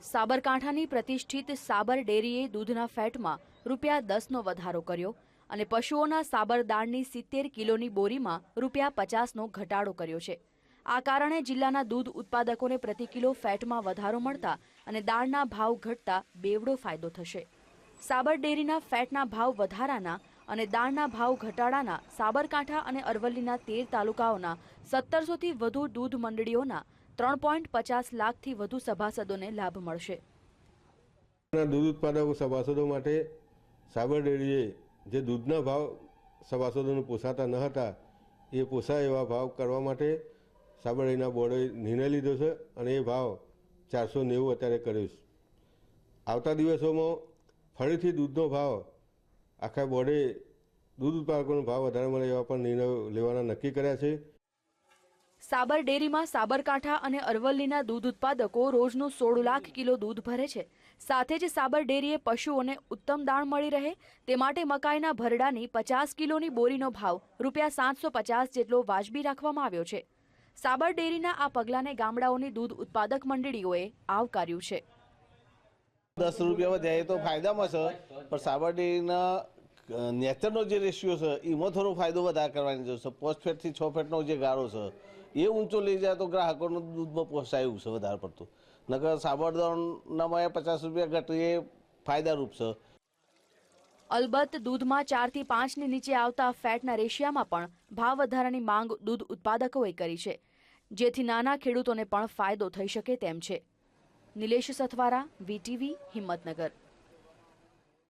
સાબરકાંઠાની પ્રતિષ્ઠિત સાબર ડેરીએ દૂધના ફેટમાં રૂપિયા દસનો વધારો કર્યો અને પશુઓના સાબરદાણની સિત્તેર કિલોની બોરીમાં રૂપિયા પચાસનો ઘટાડો કર્યો છે. આ કારણે જિલ્લાના દૂધ ઉત્પાદકોને પ્રતિ કિલો ફેટમાં વધારો મળતા અને દાળના ભાવ ઘટતા બેવડો ફાયદો થશે. સાબર ડેરીના ફેટના ભાવ વધારાના અને દાળના ભાવ ઘટાડાના સાબરકાંઠા અને અરવલ્લીના તેર તાલુકાઓના સત્તરસોથી વધુ દૂધ મંડળીઓના ત્રણ પોઈન્ટ પચાસ લાખથી વધુ સભાસદોને લાભ મળશે. દૂધ ઉત્પાદકો સભાસદો માટે સાબર ડેરીએ જે દૂધના ભાવ સભાસદોને પોસાતા ન હતા, એ પોસાય એવા ભાવ કરવા માટે સાબર ડેરીના બોર્ડે નિર્ણય લીધો છે અને એ ભાવ ચારસો નેવું અત્યારે કર્યો છે. આવતા દિવસોમાં ફરીથી દૂધનો ભાવ આખા બોર્ડે દૂધ ઉત્પાદકોનો ભાવ વધારે મળે એવા પણ નિર્ણયો લેવાના નક્કી કર્યા છે. સાબર ડેરીમાં સાબરકાંઠા અને અરવલ્લીના દૂધ ઉત્પાદકો રોજનું સોળ લાખ કિલો દૂધ ભરે છે. સાથે જ સાબર ડેરીએ પશુઓને ઉત્તમ દાણ મળી રહે તે માટે મકાઈના ભરડાની પચાસ કિલોની બોરીનો ભાવ રૂપિયા સાતસો પચાસ જેટલો વાજબી રાખવામાં આવ્યો છે. સાબર ડેરીના આ પગલાંને ગામડાઓની દૂધ ઉત્પાદક મંડળીઓએ આવકાર્યું છે. દસ રૂપિયા વધ્યા તો ફાયદામાં છે, પણ સાબર ડેરીના નેચરનો જે રેશિયો છે એમાં થોડો ફાયદો વધારે કરવાની જરૂર છે. પોસ્ટ ફેટથી છ ફેટનો જે ગાળો છે, એ ઊંચો લઈ જાય તો ગ્રાહકોનું દૂધમાં પહોંચાયું છે વધારે પડતું. નકર સાબરદાણામાં પચાસ રૂપિયા ઘટી એ ફાયદારૂપ છે. અલબત્ત દૂધમાં ચારથી પાંચની નીચે આવતા ફેટના રેશિયામાં પણ ભાવ વધારાની માંગ દૂધ ઉત્પાદકોએ કરી છે. જેથી નાના ખેડૂતોને પણ ફાયદો થઈ શકે તેમ છે. નિલેશ સથવારા, વીટીવી, હિંમતનગર.